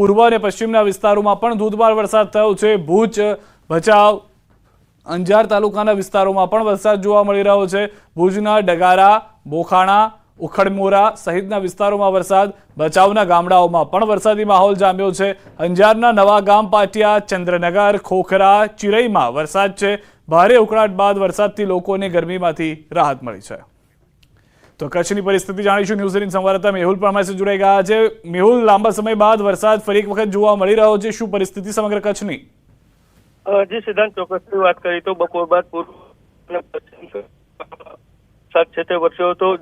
પૂર્વ અને પશ્ચિમના વિસ્તારોમાં પણ ધોધમાર વરસાદ થયો છે. ભુજ, ભચાઉ, અંજાર તાલુકાના વિસ્તારોમાં પણ વરસાદ જોવા મળી રહ્યો છે. ભુજના ડગારા, બોખાણા, ઉખડમોરા સહિતના વિસ્તારોમાં વરસાદ. બચાવના ગામડાઓમાં પણ વરસાદી માહોલ જામ્યો છે. અંજારના નવા ગામ પાટિયા, ચંદ્રનગર, ખોખરા ચિરઈમાં વરસાદ છે. ભારે ઉકળાટ બાદ વરસાદથી લોકોને ગરમીમાંથી રાહત મળી છે. તો કચ્છની પરિસ્થિતિ જાણીશું. ન્યૂઝ એટીન સંવાદદાતા મેહુલ પણ અમારી જોડાઈ ગયા છે. મેહુલ, લાંબા સમય બાદ વરસાદ ફરી એક વખત જોવા મળી રહ્યો છે. શું પરિસ્થિતિ સમગ્ર કચ્છની? જી સિદ્ધાંત ચોક્કસથી વાત કરી તો બપોર બાદ પૂર્વ સાત પશ્ચિમ છે તે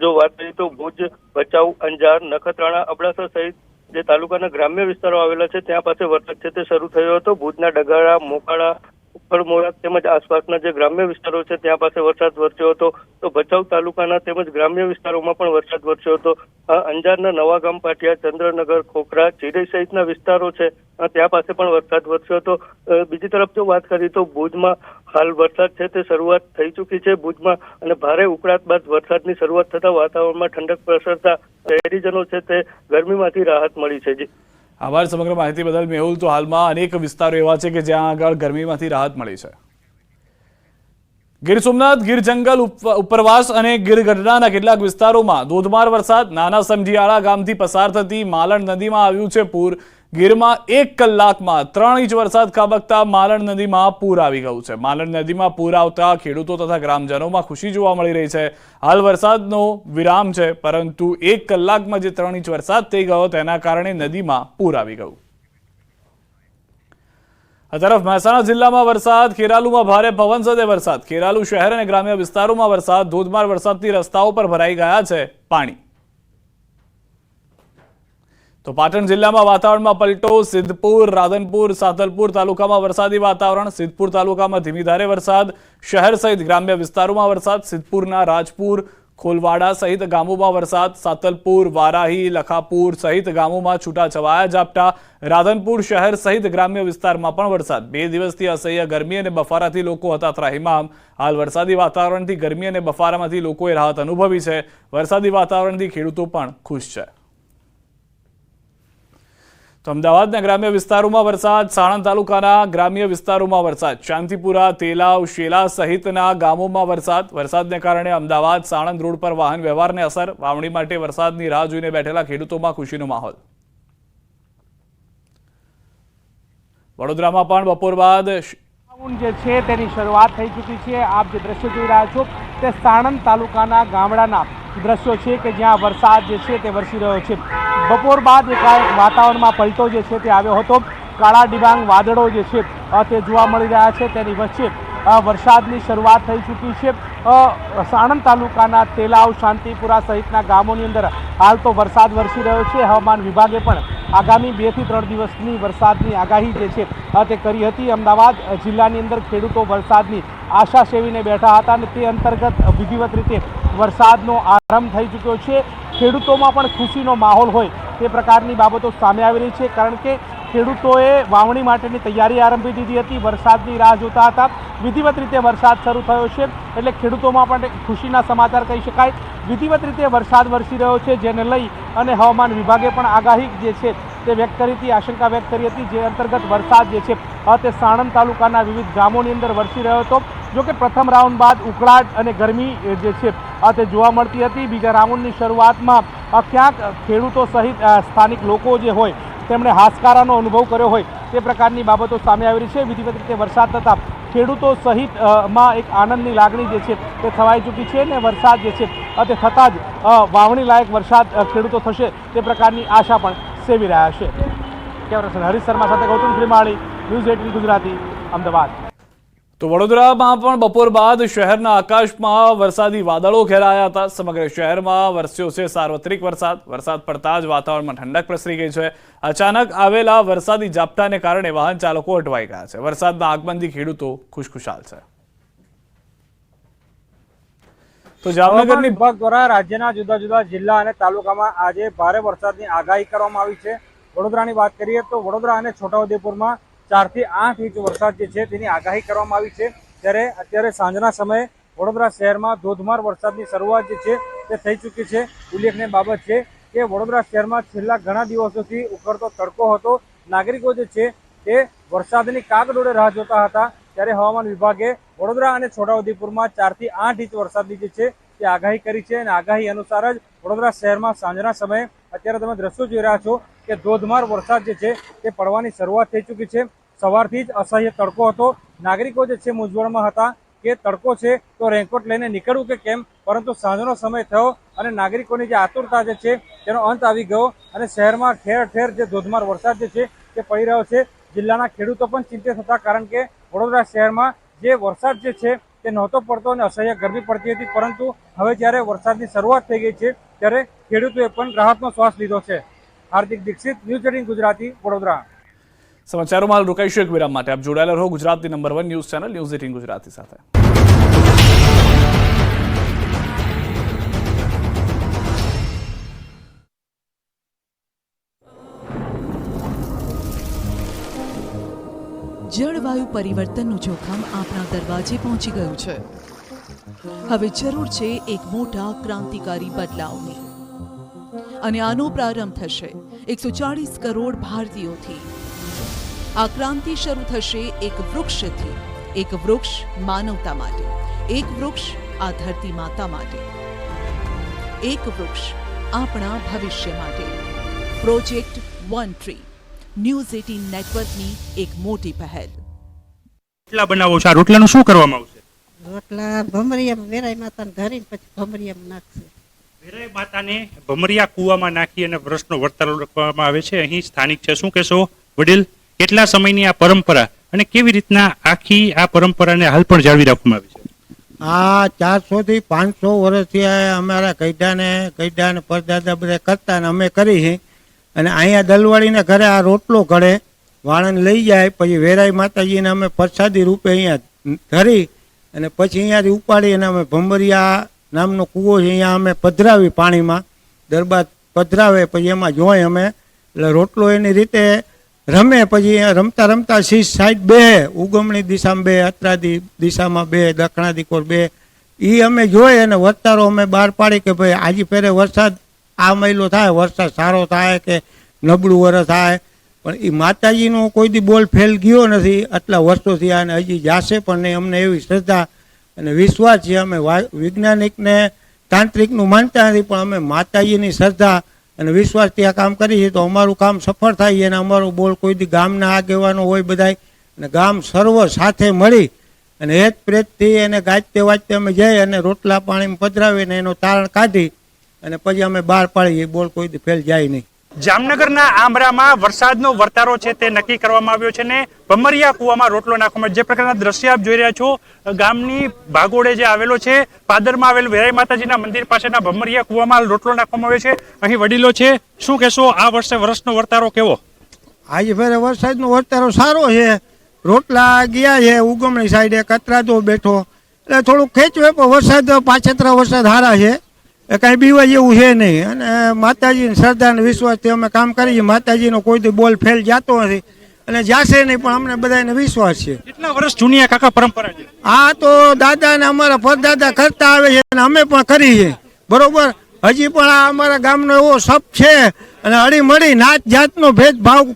જો વાત કરીએ તો ભુજ, ભચાઉ, અંજાર, નખત્રાણા, અબડાસા સહિત જે તાલુકાના ગ્રામ્ય વિસ્તારો આવેલા છે, ત્યાં પાસે વરસાદ છે તે શરૂ થયો હતો. ભુજના ડગાળા મોકાળા ઉપરમોરા તેમજ આસપાસના જે ગ્રામ્ય વિસ્તારો છે, ત્યાં પાસે વરસાદ વરસ્યો હતો. તો ભચાઉ તાલુકાના તેમજ ગ્રામ્ય વિસ્તારોમાં પણ વરસાદ વરસ્યો હતો. અંજારના નવાગામ પાટિયા, ચંદ્રનગર, ખોખરા ચિરઈ સહિતના વિસ્તારો છે ત્યાં પાસે પણ વરસાદ વરસ્યો હતો. બીજી તરફ જો વાત કરીએ તો ભુજમાં હાલ વરસાદ છે તે શરૂઆત થઈ ચૂકી છે ભુજમાં અને ભારે ઉકળાટ બાદ વરસાદની શરૂઆત થતા વાતાવરણમાં ઠંડક પ્રસરતા શહેરીજનો છે તે ગરમીમાંથી રાહત મળી છે. જી આભાર સમગ્ર માહિતી બદલ. મેહુલ, તો હાલમાં અનેક વિસ્તારો એવા છે કે જ્યાં આગળ ગરમીમાંથી રાહત મળી છે. ગીર સોમનાથ, ગીર જંગલ, ઉપ- ઉપરવાસ અને ગીર ગઢડાના કેટલાક વિસ્તારોમાં ધોધમાર વરસાદ. નાના સમઢિયાળા ગામથી પસાર થતી માલણ નદીમાં આવ્યું છે પૂર. ગીરમાં એક કલાકમાં ત્રણ ઇંચ વરસાદ ખાબકતા માલણ નદીમાં પૂર આવી ગયું છે. માલણ નદીમાં પૂર આવતા ખેડૂતો તથા ગ્રામજનોમાં ખુશી જોવા મળી રહી છે. હાલ વરસાદનો વિરામ છે, પરંતુ એક કલાકમાં જે ત્રણ ઇંચ વરસાદ થઈ ગયો તેના કારણે નદીમાં પૂર આવી ગયું. આ તરફ મહેસાણા જિલ્લામાં વરસાદ, ખેરાલુમાં ભારે પવન સાથે વરસાદ. ખેરાલુ શહેર અને ગ્રામ્ય વિસ્તારોમાં વરસાદ, ધોધમાર વરસાદથી રસ્તાઓ પર ભરાઈ ગયા છે પાણી. તો પાટણ જિલ્લામાં વાતાવરણમાં પલટો, સિદ્ધપુર, રાધનપુર, સાતલપુર તાલુકામાં વરસાદી વાતાવરણ, સિદ્ધપુર તાલુકામાં ધીમી ધારે વરસાદ, શહેર સહિત ગ્રામ્ય વિસ્તારોમાં વરસાદ, સિદ્ધપુરના રાજપુર, ખોલવાડા સહિત ગામોમાં વરસાદ, સાતલપુર, વારાહી, લખાપુર સહિત ગામોમાં છૂટાછવાયા ઝાપટા, રાધનપુર શહેર સહિત ગ્રામ્ય વિસ્તારમાં પણ વરસાદ. બે દિવસથી અસહ્ય ગરમી અને બફારાથી લોકો હતા ત્રાહિમામ હાલ વરસાદી વાતાવરણથી ગરમી અને બફારામાંથી લોકોએ રાહત અનુભવી છે. વરસાદી વાતાવરણથી ખેડૂતો પણ ખુશ છે. તો અમદાવાદના ગ્રામ્ય વિસ્તારોમાં વરસાદ, સાણંદ તાલુકાના ગ્રામ્ય વિસ્તારોમાં વરસાદ શાંતિપુરા તેલાવ, શેલા સહિતના ગામોમાં વરસાદ. વરસાદને કારણે અમદાવાદ, સાણંદ રોડ પર વાહન વ્યવહારને અસર, વાવણી માટે વરસાદની રાહ જોઈને બેઠેલા ખેડૂતોમાં ખુશીનો માહોલ. વડોદરામાં પણ બપોર બાદ જે છે તેની શરૂઆત થઈ ચૂકી છે. આપ જે દ્રશ્ય જોઈ રહ્યા છો તે સાણંદ તાલુકાના ગામડાના દ્રશ્યો છે કે જ્યાં વરસાદ જે છે તે વરસી રહ્યો છે. બપોર બાદ એકાએક વાતાવરણમાં પલટો જે છે તે આવ્યો હતો. કાળા ડિબાંગ વાદળો જે છે તે જોવા મળી રહ્યા છે. તેની વચ્ચે વરસાદની શરૂઆત થઈ ચૂકી છે. સાણંદ તાલુકાના તેલાવ, શાંતિપુરા સહિતના ગામોની અંદર હાલ તો વરસાદ વરસી રહ્યો છે. હવામાન વિભાગે પણ આગામી બેથી ત્રણ દિવસની વરસાદની આગાહી જે છે તે કરી હતી. અમદાવાદ જિલ્લાની અંદર ખેડૂતો વરસાદની આશા સેવીને બેઠા હતા અને તે અંતર્ગત વિધિવત રીતે વરસાદનો આરંભ થઈ ચૂક્યો છે. ખેડૂતોમાં પણ ખુશીનો માહોલ હોય તે પ્રકારની બાબતો સામે આવી રહી છે, કારણ કે ખેડૂતોએ વાવણી માટેની તૈયારી આરંભી દીધી હતી. વરસાદની રાહ જોતા હતા. વિધિવત રીતે વરસાદ શરૂ થયો છે એટલે ખેડૂતોમાં પણ ખુશીના સમાચાર કહી શકાય. વિધિવત રીતે વરસાદ વરસી રહ્યો છે, જેને લઈ અને હવામાન વિભાગે પણ આગાહી જે છે તે વ્યક્ત કરી હતી, આશંકા વ્યક્ત કરી હતી, જે અંતર્ગત વરસાદ જે છે તે સાણંદ તાલુકાના વિવિધ ગામોની અંદર વરસી રહ્યો હતો. જો કે પ્રથમ રાઉન્ડ બાદ ઉકળાટ અને ગરમી જે છે તે જોવા મળતી હતી. બીજા રાઉન્ડની શરૂઆતમાં ક્યાંક ખેડૂતો સહિત સ્થાનિક લોકો જે હોય તેમણે હાશકારાનો અનુભવ કર્યો હોય તે પ્રકારની બાબતો સામે આવી રહી છે. વિધિવત રીતે વરસાદ થતાં ખેડૂતો સહિતમાં એક આનંદની લાગણી જે છે તે થવાઈ ચૂકી છે અને વરસાદ જે છે તે થતાં જ વાવણી લાયક વરસાદ ખેડૂતો થશે તે પ્રકારની આશા પણ સેવી રહ્યા છે. કેમેરા હરીશ શર્મા સાથે ગૌતમ શ્રીમાળી, ન્યૂઝ એટીન ગુજરાતી, અમદાવાદ. તો વડોદરામાં પણ બપોર બાદ શહેરના આકાશમાં વરસાદી વાદળો ઘેરાયા હતા. સમગ્ર શહેરમાં વરસ્યો છે સાર્વત્રિક વરસાદ. વરસાદ પડતા જ વાતાવરણમાં ઠંડક પ્રસરી ગઈ છે. અચાનક આવેલા વરસાદી ઝાપટાને કારણે વાહન ચાલકો અટવાઈ ગયા છે. વરસાદના આગમનથી ખેડૂતો ખુશખુશાલ છે. તો જામનગરની વિભાગ દ્વારા રાજ્યના જુદા જુદા જિલ્લા અને તાલુકામાં આજે ભારે વરસાદની આગાહી કરવામાં આવી છે. વડોદરાની વાત કરીએ તો વડોદરા અને છોટાઉદેપુરમાં ચારથી આઠ ઇંચ વરસાદ જે છે તેની આગાહી કરવામાં આવી છે. ત્યારે અત્યારે સાંજના સમયે વડોદરા શહેરમાં ધોધમાર વરસાદની શરૂઆત જે છે તે થઈ ચૂકી છે. ઉલ્લેખનીય બાબત છે કે વડોદરા શહેરમાં છેલ્લા ઘણા દિવસોથી ઉકળતો તડકો હતો. નાગરિકો જે છે તે વરસાદની કાગડોળે રાહ જોતા હતા. ત્યારે હવામાન વિભાગે વડોદરા અને છોટાઉદેપુરમાં ચારથી આઠ ઇંચ વરસાદની જે છે તે આગાહી કરી છે અને આગાહી અનુસાર જ વડોદરા શહેરમાં સાંજના સમયે અત્યારે તમે દ્રશ્યો જોઈ રહ્યા છો કે ધોધમાર વરસાદ જે છે તે પડવાની શરૂઆત થઈ ચૂકી છે. સવારથી જ અસહ્ય તડકો હતો. નાગરિકો જે છે મૂંઝવણમાં હતા કે તડકો છે તો રેનકોટ લઈને નીકળવું કે કેમ? પરંતુ સાંજનો સમય થયો અને નાગરિકોની જે આતુરતા જે છે તેનો અંત આવી ગયો અને શહેરમાં ઠેર ઠેર જે ધોધમાર વરસાદ જે છે તે પડી રહ્યો છે. જિલ્લાના ખેડૂતો પણ ચિંતિત હતા કારણ કે વડોદરા શહેરમાં જે વરસાદ જે છે તે નહોતો પડતો અને અસહ્ય ગરમી પડતી હતી. પરંતુ હવે જ્યારે વરસાદની શરૂઆત થઈ ગઈ છે, ત્યારે ખેડૂતોએ પણ રાહતનો શ્વાસ લીધો છે. Hardik Dixit news eighteen Gujarati Vadodara. સમાચારોમાં હાલ રોકાઈશું એક વિરામ માટે. આપ જોડાયેલા રહો ગુજરાતની number one news channel news eighteen Gujarati સાથે. જળવાયુ પરિવર્તનનું જોખમ આપણા દરવાજે પહોંચી ગયું છે. હવે જરૂર છે એક મોટા ક્રાંતિકારી બદલાવની. અને આનો પ્રારંભ થશે. એકસો ચાળીસ કરોડ ભારતીયોથી. આ ક્રાંતિ શરૂ થશે એક વૃક્ષથી. એક વૃક્ષ માનવતા માટે. એક વૃક્ષ આ ધરતી માતા માટે. એક વૃક્ષ આપણા ભવિષ્ય માટે. Project one tree. News eighteen નેટવર્કની એક મોટી પહેલ. રોટલા બનાવો છો. આ રોટલાનું શું કરવામાં આવશે? રોટલા ભમરિયામાં વેરાય માતાને ધરીને પછી ભમરિયામાં નાખશે. વેરાઈ માતાને ભમરિયા કૂવામાં નાખી અને વરસનો વર્તારો રાખવામાં આવે છે. અહીં સ્થાનિક છે. શું કહેશો? વડીલ, કેટલા સમયની આ પરંપરા અને કેવી રીતના આખી આ પરંપરાને હાલ પણ જાળવી રાખવામાં આવી છે? આ ચારસો થી પાંચસો વર્ષથી અમારા કૈડાને કૈડાને પરદાદા બધા કરતા અને અમે કરી છે અને અહીંયા દલવાળીને ઘરે આ રોટલો ઘડે વાળંદ લઈ જાય, પછી વેરાઈ માતાજીને અમે પ્રસાદી રૂપે અહીંયા ધરી અને પછી અહીંયાથી ઉપાડી અને અમે ભંબરિયા નામનો કૂવો છે, અહીંયા અમે પધરાવી પાણીમાં. દરબાર પધરાવે પછી એમાં જોઈ અમે. એટલે રોટલો એની રીતે રમે પછી રમતા રમતા શીશ સાઈડ બે, ઉગમણી દિશામાં બે, અત્રાદી દિશામાં બે દક્ષિણાદી કોર બે. એ અમે જોઈ અને વર્તારો અમે બહાર પાડી કે ભાઈ આજે ફેરે વરસાદ આ મહિલો થાય, વરસાદ સારો થાય કે નબળું વરસ થાય. પણ એ માતાજીનો કોઈ દી બોલ ફેલ ગયો નથી, આટલા વર્ષોથી અને હજી જાશે પણ નહીં. અમને એવી શ્રદ્ધા અને વિશ્વાસ છે અમે વૈજ્ઞાનિકને તાંત્રિકનું માનતા નથી, પણ અમે માતાજીની શ્રદ્ધા અને વિશ્વાસથી આ કામ કરીએ તો અમારું કામ સફળ થાય અને અમારો બોલ કોઈ દી ગામના આગેવાનો હોય બધાય. અને ગામ સર્વ સાથે મળી અને હેત પ્રેતથી એને ગાજતે વાજતે અમે જઈ અને રોટલા પાણીમાં પધરાવીને એનો તારણ કાઢી અને પછી અમે બહાર પાડીએ, બોલ કોઈ દી ફેલ જાય નહીં. જામનગરના આંબરામાં વરસાદનો વર્તારો છે તે નક્કી કરવામાં આવ્યો છે ને ભમરિયા કૂવામાં રોટલો નાખવામાં જે પ્રકારના દ્રશ્ય આપ જોઈ રહ્યા છો, ગામની ભાગોળે જે આવેલો છે, પાદરમાં આવેલ વેરાઈ માતાજીના મંદિર પાસેના ભમરિયા કુવામાં રોટલો નાખવામાં આવ્યો છે. અહીં વડીલો છે, શું કહેશો, આ વર્ષે વર્ષનો વર્તારો કેવો? આજે ફેરે વરસાદનો વર્તારો સારો છે. રોટલા ગયા છે, ઉગમણી સાઈડે કતરાતો બેઠો. એટલે થોડુંક ખેંચવે, પણ વરસાદ પાછેતરા વરસાદ સારા છે. એ કાંઈ બીવા જેવું છે નહીં. અને માતાજીને શ્રદ્ધા અને વિશ્વાસથી અમે કામ કરીએ માતાજીનો કોઈ દી બોલ ફેલ જતો નથી. અને જાશે નહીં પણ અમને બધાને વિશ્વાસ છે. કેટલા વર્ષ જૂની આ કાકા પરંપરા છે? આ તો દાદા ને અમારા પરદાદા કરતા આવે છે અને અમે પણ કરીએ બરોબર? હજી પણ આ અમારા ગામનો એવો સપ છે અને હળીમળી નાત જાતનો ભેદભાવ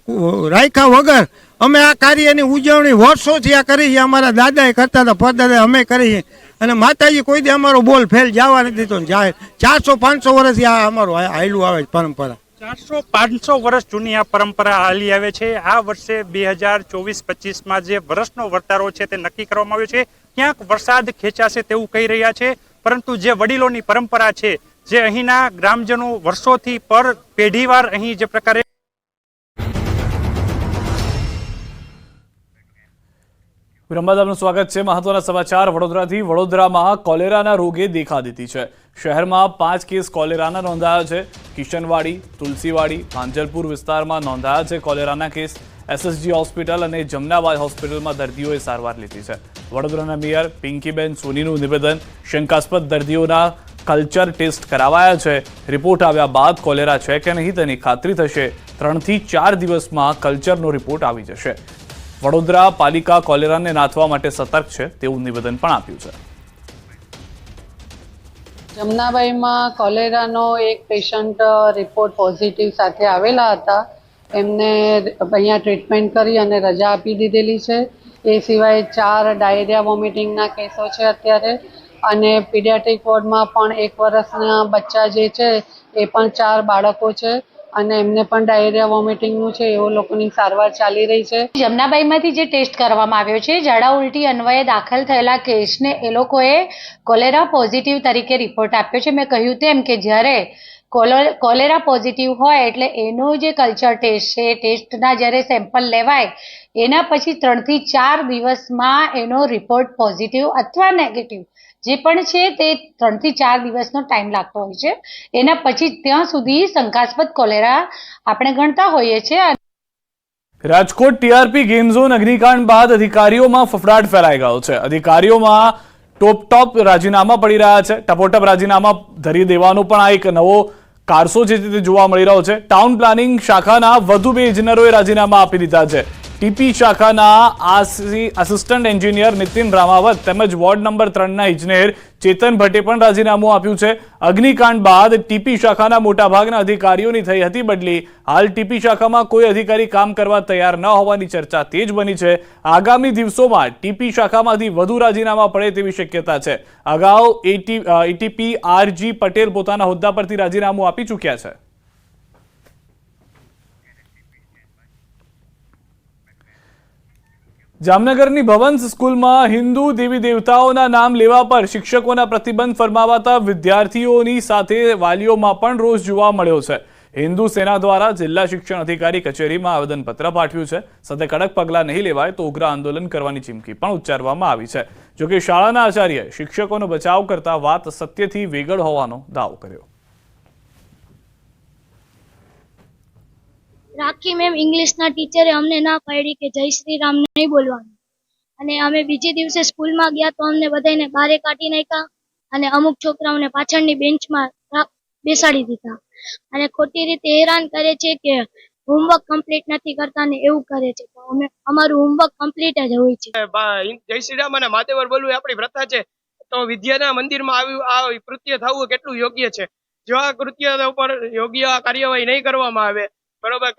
રાખ્યા વગર અમે આ કાર્યની ઉજવણી વર્ષોથી આ કરી છે અમારા દાદાએ કરતા હતા પરદાદા અમે કરી છે અને માતાજી કોઈ દી અમારો બોલ ફેલ જવા નથી તો જાય ચારસો પાંચસો વર્ષથી આ અમારું હાયલું આવે પરંપરા. ચારસો પાંચસો વર્ષ જૂની આ પરંપરા હાલી આવે છે. આ વર્ષે બે હજાર ચોવીસ પચીસમાં જે વર્ષનો વર્તારો છે તે નક્કી કરવામાં આવ્યો છે. ક્યાંક વરસાદ ખેંચાશે તેવું કહી રહ્યા છે. પરંતુ જે વડીલોની પરંપરા છે, જે અહીંના ગ્રામજનો વર્ષોથી પર પેઢીવાર અહીં જે પ્રકારે વિરમબાદ આપનું સ્વાગત છે મહત્વના સમાચાર. વડોદરાથી વડોદરામાં કોલેરાના રોગે દેખા દીધી છે. શહેરમાં પાંચ કેસ કોલેરાના નોંધાયા છે. કિશનવાડી, તુલસીવાડી ભાંજલપુર વિસ્તારમાં નોંધાયા છે કોલેરાના કેસ. એસએસજી હોસ્પિટલ અને જમનાબાદ હોસ્પિટલમાં દર્દીઓએ સારવાર લીધી છે. વડોદરાના મેયર પિંકીબેન સોનીનું નિવેદન, શંકાસ્પદ દર્દીઓના કલ્ચર ટેસ્ટ કરાવાયા છે. રિપોર્ટ આવ્યા બાદ કોલેરા છે કે નહીં તેની ખાતરી થશે. ત્રણથી ચાર દિવસમાં કલ્ચરનો રિપોર્ટ આવી જશે. વડોદરા પાલિકા કોલેરાને નાથવા માટે સતર્ક છે તેવું નિવેદન પણ આપ્યું છે. જમનાબાઈમાં કોલેરાનો એક પેશન્ટ રિપોર્ટ પોઝિટિવ સાથે આવેલા હતા. એમને અહીંયા ટ્રીટમેન્ટ કરી અને રજા આપી દીધેલી છે. એ સિવાય ચાર ડાયરિયા વોમિટિંગના કેસો છે અત્યારે. અને પીડિયાટ્રિક વોર્ડમાં પણ એક વર્ષના બચ્ચા જે છે, એ પણ ચાર બાળકો છે. અને એમને પણ ડાયરિયા વોમિટિંગનું છે, એવો લોકોની સારવાર ચાલી રહી છે. જમનાબાઈમાંથી જે ટેસ્ટ કરવામાં આવ્યો છે, ઝાડા ઉલટી અન્વયે દાખલ થયેલા કેસને એ લોકોએ કોલેરા પોઝિટિવ તરીકે રિપોર્ટ આપ્યો છે. મેં કહ્યું તેમ કે જ્યારે કોલેરા પોઝિટિવ હોય એટલે એનો જે કલ્ચર ટેસ્ટ છે ટેસ્ટના જ્યારે સેમ્પલ લેવાય, એના પછી ત્રણથી ચાર દિવસમાં એનો રિપોર્ટ પોઝિટિવ અથવા નેગેટિવ જે પણ છે તે ત્રણથી ચાર દિવસનો ટાઈમ લાગતો હોય છે. એના પછી ત્યાં સુધી શંકાસ્પદ કોલેરા આપણે ગણતા હોઈએ છીએ રાજકોટ ટીઆરપી ગેમ ઝોન અગ્નિકાંડ બાદ અધિકારીઓમાં ફફડાટ ફેલાઈ ગયો છે. અધિકારીઓમાં ટોપ ટોપ રાજીનામા પડી રહ્યા છે. ટપોટપ રાજીનામા ધરી દેવાનો પણ આ એક નવો કારસો છે તે જોવા મળી રહ્યો છે ટાઉન પ્લાનિંગ શાખાના વધુ બે ઇજનેરોએ રાજીનામા આપી દીધા છે. ટીપી શાખાના આસી આસિસ્ટન્ટ એન્જિનિયર નીતિન રામાવત તેમજ વોર્ડ નંબર ત્રણના ઇજનેર ચેતન ભટ્ટે પણ રાજીનામું આપ્યું છે. અગ્નિકાંડ બાદ ટીપી શાખાના મોટાભાગના અધિકારીઓની થઈ હતી બદલી. હાલ ટીપી શાખામાં કોઈ અધિકારી કામ કરવા તૈયાર ન હોવાની ચર્ચા તેજ બની છે. આગામી દિવસોમાં ટીપી શાખામાંથી વધુ રાજીનામા પડે તેવી શક્યતા છે. અગાઉ એટી એટીપી આરજી પટેલ પોતાના હોદ્દા પરથી રાજીનામું આપી ચૂક્યા છે. જામનગરની ભવંસ સ્કૂલમાં હિન્દુ દેવી દેવતાઓના નામ લેવા પર શિક્ષકોના પ્રતિબંધ ફરમાવાતા વિદ્યાર્થીઓની સાથે વાલીઓમાં પણ રોષ જોવા મળ્યો છે. હિન્દુ સેના દ્વારા જિલ્લા શિક્ષણ અધિકારી કચેરીમાં આવેદનપત્ર પાઠવ્યું છે. સાથે કડક પગલાં નહીં લેવાય તો ઉગ્ર આંદોલન કરવાની ચીમકી પણ ઉચ્ચારવામાં આવી છે. જોકે શાળાના આચાર્યએ શિક્ષકોનો બચાવ કરતા વાત સત્યથી વેગળ હોવાનો દાવો કર્યો. રાખી મેમ ઇંગ્લિશના ટીચરે અમને ના પાડી કે જય શ્રી રામ નહીં બોલવાનું. અને અમે બીજે દિવસે સ્કૂલમાં ગયા તો અમને બધાને બારે કાઢી નાખ્યા અને અમુક છોકરાઓને પાછળની બેન્ચમાં બેસાડી દીધા. અને ખોટી રીતે હેરાન કરે છે કે હોમવર્ક કમ્પ્લીટ નથી કરતા ને એવું કરે છે. તો અમે, અમારું હોમવર્ક કમ્પ્લીટ જ હોય છે. જય શ્રી રામ અને માતેવર બોલવું આપણી પ્રથા છે. તો વિદ્યાના મંદિરમાં આવ્યું આ કૃત્ય થવું કેટલું યોગ્ય છે? જો આ કૃત્ય ઉપર યોગ્ય કાર્યવાહી નહીં કરવામાં આવે બરોબર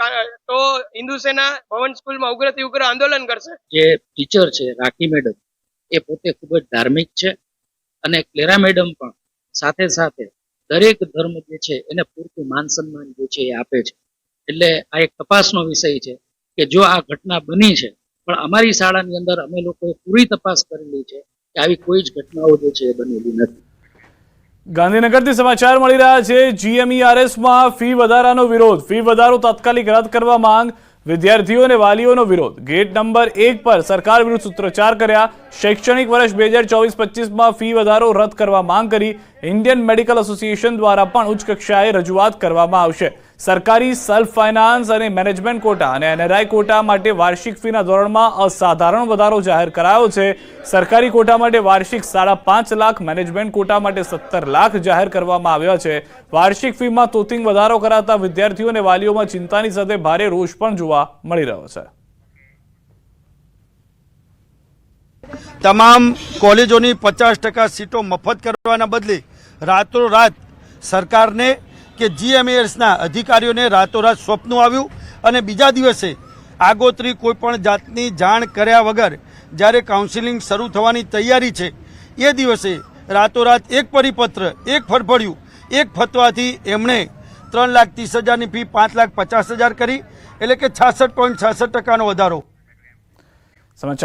તો હિન્દુ સેના ભવન સ્કૂલમાં ઉગ્રથી ઉગ્ર આંદોલન કરશે? જે ટીચર છે, રાખી મેડમ એ પોતે ખૂબ જ ધાર્મિક છે અને ક્લેરા મેડમ પણ સાથે સાથે દરેક ધર્મ જે છે, એને પૂરતું માન સન્માન જે છે એ આપે છે. એટલે આ એક તપાસનો વિષય છે કે જો આ ઘટના બની છે, પણ અમારી શાળાની અંદર અમે લોકોએ પૂરી તપાસ કરેલી છે કે આવી કોઈ જ ઘટનાઓ જે છે એ બનેલી નથી. ગાંધીનગરથી સમાચાર મળી રહ્યા છે. જીએમઈઆરએસમાં ફી વધારાનો વિરોધ. ફી વધારો તાત્કાલિક રદ કરવા માંગ. વિદ્યાર્થીઓ અને વાલીઓનો વિરોધ. ગેટ નંબર એક પર સરકાર વિરુદ્ધ સૂત્રોચ્ચાર કર્યા. શૈક્ષણિક વર્ષ બે હજાર ચોવીસ પચીસમાં ફી વધારો રદ કરવા માંગ કરી. ઇન્ડિયન મેડિકલ એસોસિએશન દ્વારા પણ ઉચ્ચ કક્ષાએ રજૂઆત કરવામાં આવશે. સરકારી સેલ્ફ ફાઇનાન્સ અને મેનેજમેન્ટ કોટા અને એનઆરઆઈ કોટા માટે વાર્ષિક ફીના ધોરણમાં અસાધારણ વધારો જાહેર કરાયો છે. સરકારી કોટા માટે વાર્ષિક સાડા પાંચ લાખ, મેનેજમેન્ટ કોટા માટે સત્તર લાખ જાહેર કરવામાં આવ્યા છે. વાર્ષિક ફીમાં તોતિંગ વધારો કરાતા વિદ્યાર્થીઓ અને વાલીઓમાં ચિંતાની સાથે ભારે રોષ પણ જોવા મળી રહ્યો છે. તમામ કોલેજોની પચાસ ટકા સીટો મફત કરવાના બદલે રાતોરાત સરકારને કે જીએમએસના અધિકારીઓને રાતોરાત સ્વપ્નું આવ્યું અને બીજા દિવસે આગોતરી કોઈપણ જાતની જાણ કર્યા વગર જ્યારે કાઉન્સિલિંગ શરૂ થવાની તૈયારી છે, એ દિવસે રાતોરાત એક પરિપત્ર, એક ફરફડ્યું એક ફતવાથી એમણે ત્રણ લાખ ત્રીસ હજારની ફી, પાંચ લાખ પચાસ હજાર કરી, એટલે કે છાસઠ પોઈન્ટ છાસઠ ટકાનો વધારો. સમાચાર